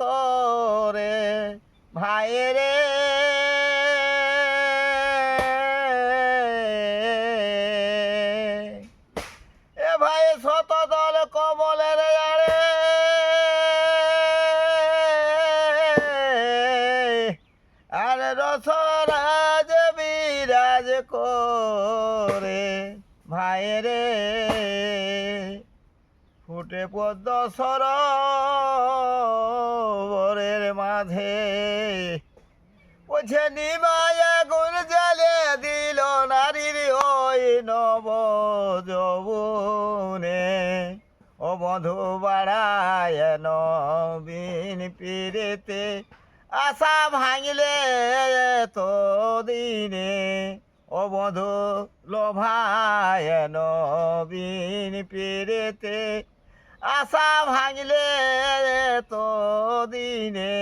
করে, ভাইরে। এ ভাই শত দল কবলে আরে আর রসরাজ বিরাজ করে, ভাইরে। ফুটে পদ্ম সরা মাঝে। বলছে নিমায় গুণ জ্বালে দিল নারীর ওই নব যৌবনে ও বধু বাড়ায় নবীন পীরেতে আশা ভাঙলে তো দিনে ও বধু লোভায় নবীন পীরেতে আশা ভাঙলে তো দিনে